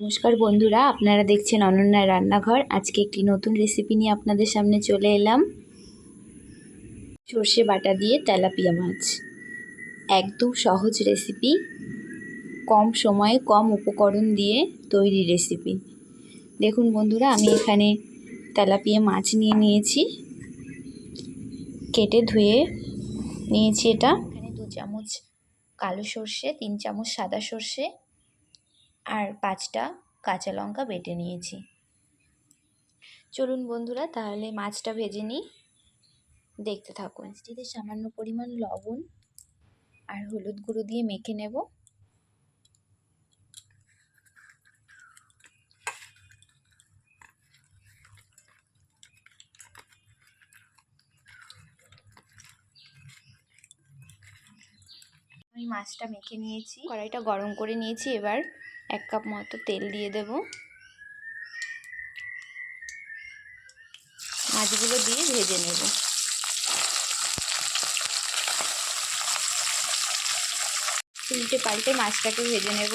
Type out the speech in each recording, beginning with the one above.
নমস্কার বন্ধুরা, আপনারা দেখছেন অনন্যার রান্নাঘর। আজকে একটি নতুন রেসিপি নিয়ে আপনাদের সামনে চলে এলাম। সর্ষে বাটা দিয়ে তেলাপিয়া মাছ। একদম সহজ রেসিপি কম সময়ে কম উপকরণ দিয়ে তৈরি রেসিপি দেখুন বন্ধুরা, আমি এখানে তেলাপিয়া মাছ নিয়ে নিয়েছি। কেটে ধুয়ে নিয়েছি এটা। এখানে দু চামচ কালো সর্ষে, তিন চামচ সাদা সর্ষে আর পাঁচটা কাঁচা লঙ্কা বেটে নিয়েছি। চলুন বন্ধুরা, তাহলে মাছটা ভেজে নিই। দেখতে থাকুন। মাছটিতে সামান্য পরিমাণ লবণ আর হলুদ গুঁড়ো দিয়ে মেখে নেব। আমি মাছটা মেখে নিয়েছি। কড়াইটা গরম করে নিয়েছি এবার। এক কাপ মতো তেল দিয়ে দেব। মাছগুলো দিয়ে ভেজে নেব। উল্টে পাল্টে মাছটাকে ভেজে নেব।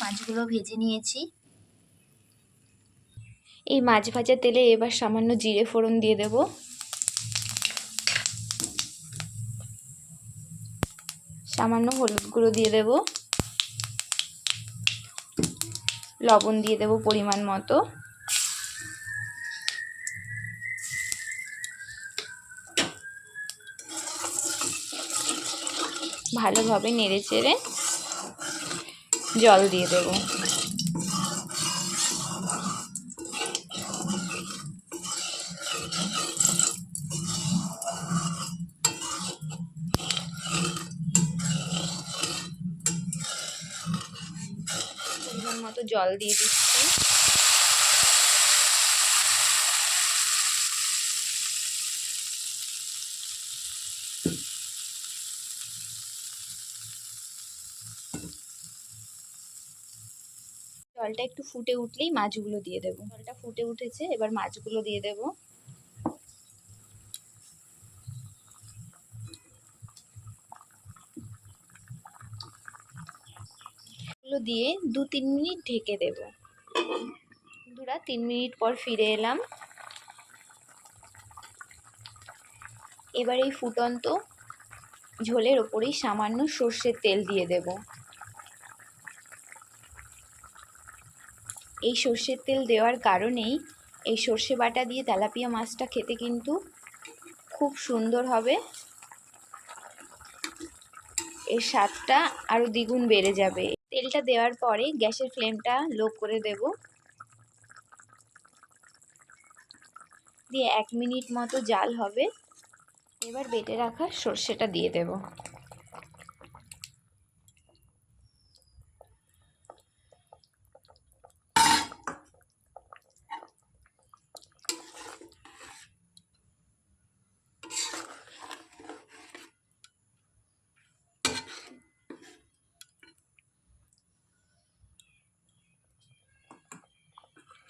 মাছগুলো ভেজে নিয়েছি। এই মাছ ভাজা তেলে এবার সামান্য জিরে ফোড়ন দিয়ে দেব। সামান্য হলুদ গুঁড়ো দিয়ে দেব। লবণ দিয়ে দেব পরিমাণ মতো। ভালোভাবে নেড়ে চেড়ে জল দিয়ে দেব। মতো জল দিয়ে দিচ্ছি। জলটা একটু ফুটে উঠলেই মাছগুলো দিয়ে দেবো। জলটা ফুটে উঠেছে, এবার মাছগুলো দিয়ে দেব। দিয়ে দু তিন মিনিট ঢেকে দেব। দুরা তিন মিনিট পর ফিরে এলাম। এবার এই ফুটন্ত ঝোলের ওপরেই সামান্য সর্ষের তেল দিয়ে দেবো। এই সর্ষের তেল দেওয়ার কারণেই এই সর্ষে বাটা দিয়ে তেলাপিয়া মাছটা খেতে কিন্তু খুব সুন্দর হবে। এর স্বাদটা আরও দ্বিগুণ বেড়ে যাবে। তেলটা দেওয়ার পরে গ্যাসের ফ্লেমটা লো করে দেব। দিয়ে এক মিনিট মতো জাল হবে। এবার বেটে রাখা সর্ষেটা দিয়ে দেবো।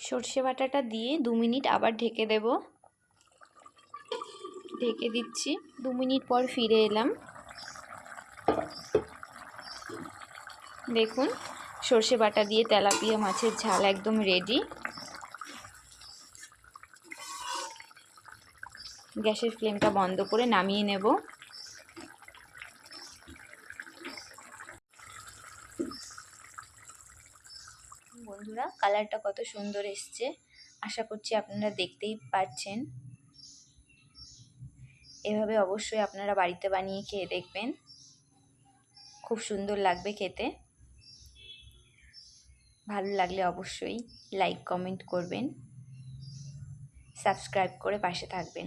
সর্ষে বাটাটা দিয়ে দু মিনিট আবার ঢেকে দেব। ঢেকে দিচ্ছি। দু মিনিট পর ফিরে এলাম। দেখুন, সর্ষে বাটা দিয়ে তেলাপিয়া মাছের ঝাল একদম রেডি গ্যাসের ফ্লেমটা বন্ধ করে নামিয়ে নেব। বন্ধুরা, কালারটা কত সুন্দর এসছে। আশা করছি আপনারা দেখতেই পাচ্ছেন এভাবে অবশ্যই আপনারা বাড়িতে বানিয়ে খেয়ে দেখবেন। খুব সুন্দর লাগবে খেতে। ভালো লাগলে অবশ্যই লাইক, কমেন্ট করবেন। সাবস্ক্রাইব করে পাশে থাকবেন।